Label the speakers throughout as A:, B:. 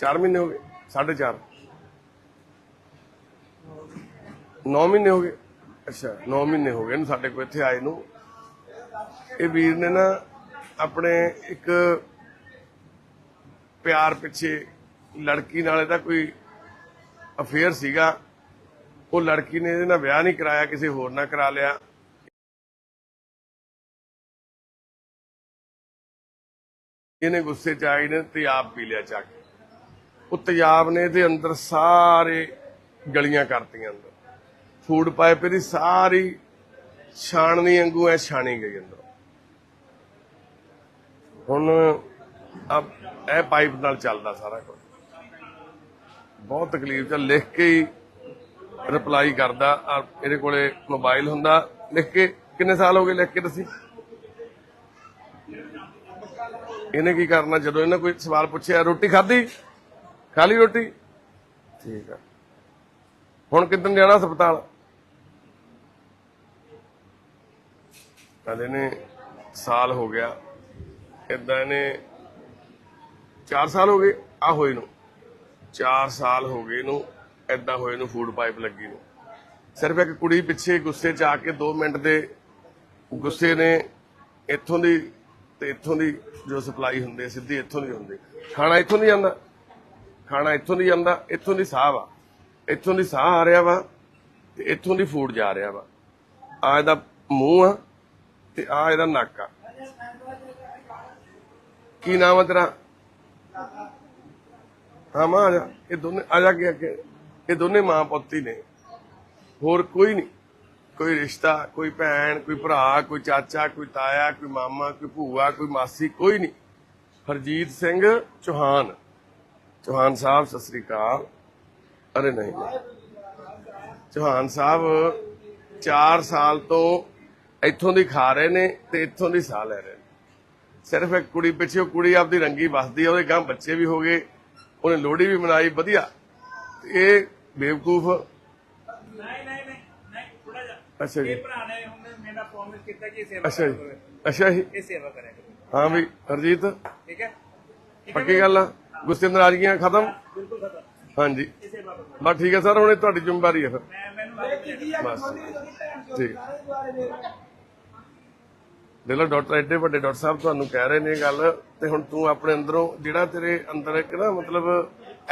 A: 4 ਮਹੀਨੇ ਹੋ ਗਏ 4.5 9 ਮਹੀਨੇ ਹੋ ਗਏ। ਅੱਛਾ 9 ਮਹੀਨੇ ਹੋ ਗਏ ਇਹਨੂੰ ਸਾਡੇ ਕੋਲ ਇੱਥੇ ਆਏ ਨੂੰ। ਇਹ ਵੀਰ ਨੇ ਨਾ ਆਪਣੇ ਇੱਕ ਪਿਆਰ ਪਿੱਛੇ ਲੜਕੀ ਨਾਲ ਇਹਦਾ ਕੋਈ ਅਫੇਅਰ ਸੀਗਾ। ਉਹ ਲੜਕੀ ਨੇ ਇਹਦੇ ਨਾਲ ਵਿਆਹ ਨਹੀਂ ਕਰਾਇਆ, ਕਿਸੇ ਹੋਰ ਨਾਲ ਕਰਾ ਲਿਆ। ਇਹਨੇ ਗੁੱਸੇ ਚ ਆਈ ਨੇ ਤੇ ਆਪ ਪੀ ਲਿਆ ਚੱਕ ਉਹ ਤਿਆਬ ਨੇ ਇਹਦੇ ਅੰਦਰ ਸਾਰੇ ਗਲੀਆਂ ਕਰਤੀਆਂ ਅੰਦਰ। ਫੂਡ ਪਾਈਪ ਇਹਦੀ ਸਾਰੀ ਛਾਣਨੀ ਵਾਂਗੂ ਐ ਛਾਣੀ ਗਈ ਅੰਦਰ। ਹੁਣ ਆ ਇਹ ਪਾਈਪ ਨਾਲ ਚੱਲਦਾ ਸਾਰਾ ਕੁਝ। ਬਹੁਤ ਤਕਲੀਫ ਚ ਲਿਖ ਕੇ ਹੀ ਰਿਪਲਾਈ ਕਰਦਾ। ਆ ਇਹਦੇ ਕੋਲੇ ਮੋਬਾਈਲ ਹੁੰਦਾ। ਲਿਖ ਕੇ ਕਿੰਨੇ ਸਾਲ ਹੋ ਗਏ ਲਿਖ ਕੇ ਤੁਸੀਂ? ਇਹਨੇ ਕੀ ਕਰਨਾ? ਜਦੋਂ ਇਹਨੇ ਕੋਈ ਸਵਾਲ ਪੁੱਛਿਆ, ਰੋਟੀ ਖਾਧੀ? ਖਾ ਲਈ ਰੋਟੀ? ਠੀਕ ਆ। ਹੁਣ ਕਿੱਦਣ ਜਾਣਾ ਹਸਪਤਾਲ? ਕਹਿੰਦੇ ਨੇ ਸਾਲ ਹੋ ਗਿਆ। ਇਦਾਂ ਇਹਨੇ 4 ਸਾਲ ਹੋ ਗਏ ਆ ਹੋਏ ਨੂੰ। 4 ਸਾਲ ਹੋ ਗਏ ਇਹਨੂੰ ਇਦਾਂ ਹੋਏ ਨੂੰ ਫੂਡ ਪਾਈਪ ਲੱਗੀ ਨੂੰ। ਸਿਰਫ ਇੱਕ ਕੁੜੀ ਪਿੱਛੇ ਗੁੱਸੇ ਚ ਆ ਕੇ 2 ਮਿੰਟ ਦੇ ਗੁੱਸੇ ਨੇ ਇੱਥੋਂ ਦੀ ਤੇ ਇੱਥੋਂ ਦੀ ਜੋ ਸਪਲਾਈ ਹੁੰਦੀ ਸਿੱਧੀ ਇੱਥੋਂ ਦੀ ਹੁੰਦੀ। ਖਾਣਾ ਇੱਥੋਂ ਦੀ ਜਾਂਦਾ ਖਾਣਾ ਇੱਥੋਂ ਦੀ ਜਾਂਦਾ ਇੱਥੋਂ ਦੀ ਸਾਹ ਵਾ। ਇੱਥੋਂ ਦੀ ਸਾਹ ਆ ਰਿਹਾ ਵਾ ਤੇ ਇੱਥੋਂ ਦੀ ਫੂਡ ਜਾ ਰਿਹਾ ਵਾ। ਆ ਇਹਦਾ ਮੂੰਹ ਆ ਤੇ ਆ ਇਹਦਾ ਨੱਕ ਆ। ਕੀ ਨਾਮ ਆ ਤੇਰਾ? ਹਾਂ, ਮਾਂ ਆ ਜਾ। ਇਹ ਦੋਨੇ, ਆ ਜਾ ਕੇ ਅੱਗੇ। ਇਹ ਦੋਨੇ ਮਾਂ ਪੁੱਤੀ ਨੇ। ਹੋਰ ਕੋਈ ਨਹੀਂ। ਕੋਈ ਰਿਸ਼ਤਾ, ਕੋਈ ਭੈਣ, ਕੋਈ ਭਰਾ, ਕੋਈ ਚਾਚਾ, ਕੋਈ ਤਾਇਆ, ਕੋਈ ਮਾਮਾ, ਕੋਈ ਭੂਆ, ਕੋਈ ਮਾਸੀ, ਕੋਈ ਨਹੀਂ। ਹਰਜੀਤ ਸਿੰਘ ਚੌਹਾਨ। ਚੌਹਾਨ ਸਾਹਿਬ ਸਤਿ ਸ੍ਰੀ ਅਕਾਲ। ਅਰੇ ਨਹੀਂ। ਚੌਹਾਨ ਸਾਹਿਬ 4 ਸਾਲ ਤੋਂ ਇੱਥੋਂ ਦੀ ਖਾ ਰਹੇ ਨੇ ਤੇ ਇੱਥੋਂ ਦੀ ਸਾਹ ਲੈ ਰਹੇ ਨੇ। ਸਿਰਫ ਇੱਕ ਕੁੜੀ ਪਿੱਛੇ ਉਹ ਕੁੜੀ ਆਪਦੀ ਰੰਗੀ ਵਸਦੀ ਆ ਉਹਦੇ ਗਾਂ ਬੱਚੇ ਵੀ ਹੋ ਗਏ ਉਹਨੇ ਲੋਹੜੀ ਵੀ ਮਨਾਈ ਵਧੀਆ। ਤੇ ਇਹ ਬੇਵਕੂਫ।
B: ਨਹੀਂ ਨਹੀਂ ਨਹੀਂ ਨਹੀਂ ਥੋੜਾ ਜਿਹਾ।
A: ਅੱਛਾ ਜੀ।
B: ਇਹ ਭਰਾ ਨੇ ਹੁਣ ਮੇਰਾ ਪ੍ਰੋਮਿਸ ਕੀਤਾ ਕਿ ਸੇਵਾ
A: ਅੱਛਾ ਜੀ। ਅੱਛਾ ਜੀ।
B: ਇਹ ਸੇਵਾ ਕਰਿਆ ਕਰੋ
A: ਹਾਂ ਵੀ ਹਰਜੀਤ।
B: ਠੀਕ ਹੈ?
A: ਪੱਕੀ ਗੱਲ ਆ? ਗੁੱਸੇ ਨਾਰਾਜ਼ਗੀਆਂ ਖਤਮ?
B: ਬਿਲਕੁਲ ਖਤਮ
A: ਹਾਂਜੀ। ਬਸ ਠੀਕ ਹੈ ਸਰ ਹੁਣ ਇਹ ਤੁਹਾਡੀ ਜ਼ਿੰਮੇਵਾਰੀ ਹੈ ਫਿਰ। ਬਸ। ਠੀਕ ਦੇ ਲੋ ਡਾਕਟਰ ਐਡੇ ਵੱਡੇ ਡਾਕਟਰ ਸਾਹਿਬ ਤੁਹਾਨੂੰ ਕਹਿ ਰਹੇ ਨੇ ਗੱਲ ਤੇ ਹੁਣ ਤੂੰ ਆਪਣੇ ਅੰਦਰੋਂ ਜਿਹੜਾ ਤੇਰੇ ਅੰਦਰ ਇੱਕ ਨਾ ਮਤਲਬ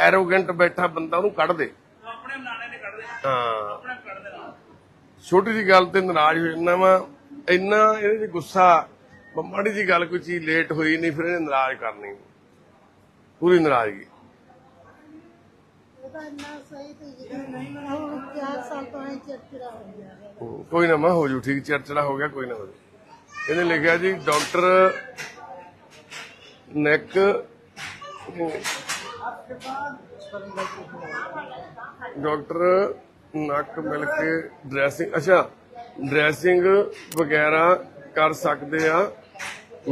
A: ਐਰੋਗੈਂਟ ਬੈਠਾ ਬੰਦਾ ਉਹਨੂੰ ਕੱਢ ਦੇ।
B: ਆਪਣੇ ਨਾਨੇ ਨੇ ਕੱਢ ਦੇਣਾ
A: ਹਾਂ।
B: ਆਪਣੇ ਕੱਢ ਦੇਣਾ
A: ਛੋਟੀ ਜੀ ਗੱਲ ਤੇ ਨਾਰਾਜ਼ ਹੋ ਜਾਂਦਾ ਵਾ। ਇੰਨਾ ਇਹਦੇ 'ਚ ਗੁੱਸਾ ਮਾੜੀ ਜੀ ਗੱਲ ਕੋਈ ਚੀਜ਼ ਲੇਟ ਹੋਈ ਨਹੀਂ ਫਿਰ ਇਹਨੇ ਨਾਰਾਜ਼ ਕਰਨੀ। ਪੂਰੀ ਨਾਰਾਜ਼ਗੀ।
C: ਉਹਦਾ ਇੰਨਾ ਸਹੀ ਤੇ ਜਿਹੜਾ ਨਹੀਂ ਮਨਾ ਹੁਣ 4 ਸਾਲ ਤੋਂ ਐ ਚਿੜਚਿੜਾ ਹੋ ਗਿਆ। ਹੈ
A: ਹੂੰ, ਕੋਈ ਨਾ ਮੈਂ ਹੋ ਜੂ ਠੀਕ ਚਰਚੜਾ ਹੋ ਗਿਆ ਕੋਈ ਨਾ ਹੋ ਜੂ। ਇਹਨੇ ਲਿਖਿਆ ਜੀ ਡਾਕਟਰ ਨੈਕ ਡਾਕਟਰ ਨੱਕ ਮਿਲ ਕੇ ਡਰੈਸਿੰਗ ਅੱਛਾ ਡਰੈਸਿੰਗ ਵਗੈਰਾ ਕਰ ਸਕਦੇ ਆ।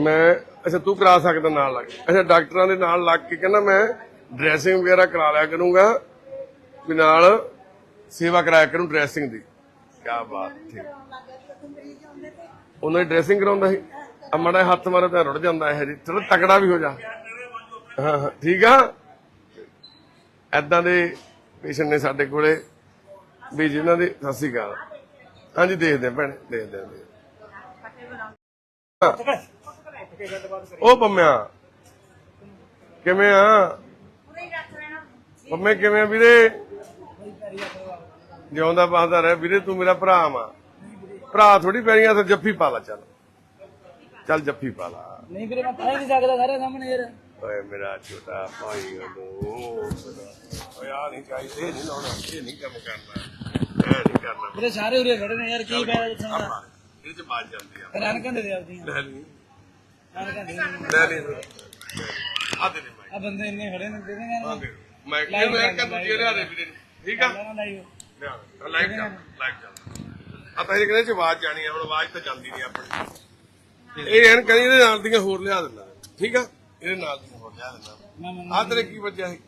A: ਮੈਂ ਅੱਛਾ ਤੂੰ ਕਰਾ ਸਕਦਾ ਨਾਲ ਲੱਗ ਕੇ। ਅੱਛਾ ਡਾਕਟਰਾਂ ਦੇ ਨਾਲ ਲੱਗ ਕੇ ਕਹਿੰਦਾ ਮੈਂ ਡਰੈਸਿੰਗ ਵਗੈਰਾ ਕਰਾ ਲਿਆ ਕਰੂੰਗਾ ਵੀ ਨਾਲ ਸੇਵਾ ਕਰਾਇਆ ਕਰੂੰ ਡਰੈਸਿੰਗ ਦੀ। ਕੀ ਬਾਤ ਠੀਕ ਉਹਨਾਂ ਦੀ ਡਰੈਸਿੰਗ ਕਰਾਉਂਦਾ ਸੀ। ਆ ਮੜਾ ਹੱਥ ਮਾਰੇ ਤਾਂ ਰੁੜ ਜਾਂਦਾ ਇਹ ਜੀ। ਚਲੋ ਤਕੜਾ ਵੀ ਹੋ ਜਾ। ਹਾਂ ਹਾਂ, ਠੀਕ ਆ? ਐਦਾਂ ਦੇ ਪੇਸ਼ੈਂਟ ਨੇ ਸਾਡੇ ਕੋਲੇ ਵੀ ਜਿਨ੍ਹਾਂ ਦੇ ਸਤਿ ਸ਼੍ਰੀ ਅਕਾਲ। ਹਾਂਜੀ ਦੇਖਦੇ ਭੈਣੇ ਦੇਖਦੇ ਉਹ ਪੰਮਿਆ ਕਿਵੇਂ ਆ? ਪੰਮੇ ਕਿਵੇਂ ਆ ਵੀਰੇ? ਜਿਉਂਦਾ ਬਾਹਦਾ ਰਹਿ। ਵੀਰੇ ਤੂੰ ਮੇਰਾ ਭਰਾ ਵਾ। ਭਰਾ ਥੋੜੀ ਪੈਰੀਆਂ ਤੇ ਜੱਫੀ ਪਾ ਲਾ ਚੱਲ। ਚੱਲ ਜੱਫੀ ਪਾ ਲਾ।
B: ਨਹੀਂ ਵੀਰੇ ਮੈਂ ਪਾ ਨਹੀਂ ਸਕਦਾ ਸਾਰੇ ਸਾਹਮਣੇ ਯਾਰ।
A: ਓਏ ਮੇਰਾ ਛੋਟਾ ਭਾਈ ਉਹ ਓਏ ਆ ਨਹੀਂ ਚਾਹੀਦੇ ਇਹ ਨਹੀਂ ਲਾਉਣਾ ਇਹ ਨਹੀਂ ਕੰਮ ਕਰਨਾ। ਇਹ ਨਹੀਂ ਕਰਨਾ।
B: ਵੀਰੇ ਸਾਰੇ ਉਰੇ ਖੜੇ ਨੇ ਯਾਰ ਕੀ ਫਾਇਦਾ ਦੱਸਣ ਦਾ?
A: ਇਹ ਚ ਬਾਜ ਜਾਂਦੀ ਆ।
B: ਹੈਰਾਨ ਕੰਦੇ ਦੇ
A: ਲੈ ਲਈ। ਲੈ ਆ ਦੇ ਦੇ ਮੈਂ
B: ਆ ਬੰਦੇ ਇੰਨੇ ਖੜੇ ਨੇ ਦੇ ਦੇਣਾ
A: ਆ ਦੇ ਮੈਂ ਕਿਹਾ ਮੈਂ ਕਰ ਦੂਜੇ ਲਿਆ ਦੇ ਵੀਰੇ ਨੂੰ। ਠੀਕ ਆ?
B: ਨਾ
A: ਲਿਆ ਲਾਈਵ ਚੱਲ ਲਾਈਵ ਚੱਲ। ਆ ਤਾਂ ਇਹ ਕਹਿੰਦੇ ਚ ਆਵਾਜ਼ ਜਾਣੀ ਆ ਹੁਣ ਆਵਾਜ਼ ਤਾਂ ਜਾਂਦੀ ਨਹੀਂ ਆਪਣੀ। ਇਹ ਐਨ ਕਹਿੰਦੇ ਇਹਦੇ ਨਾਲ ਦੀਆਂ ਹੋਰ ਲਿਆ ਦਿੰਦਾ। ਠੀਕ ਆ? ਇਹਦੇ ਨਾਲ ਦੀਆਂ ਹੋਰ ਲਿਆ ਦਿੰਦਾ। ਆ ਤੇਰੇ ਕੀ ਵੱਜਿਆ ਸੀ?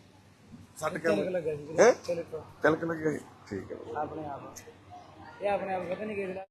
A: ਸੱਟ ਕੇ
B: ਲੱਗਾ ਜੀ
A: ਹੈ?
B: ਚਲੋ
A: ਤਿਲਕ ਲੱਗਿਆ ਸੀ। ਠੀਕ ਹੈ
B: ਆਪਣੇ ਆਪ। ਇਹ ਆਪਣੇ ਆਪ ਪਤਾ ਨਹੀਂ ਕਿਹੜਾ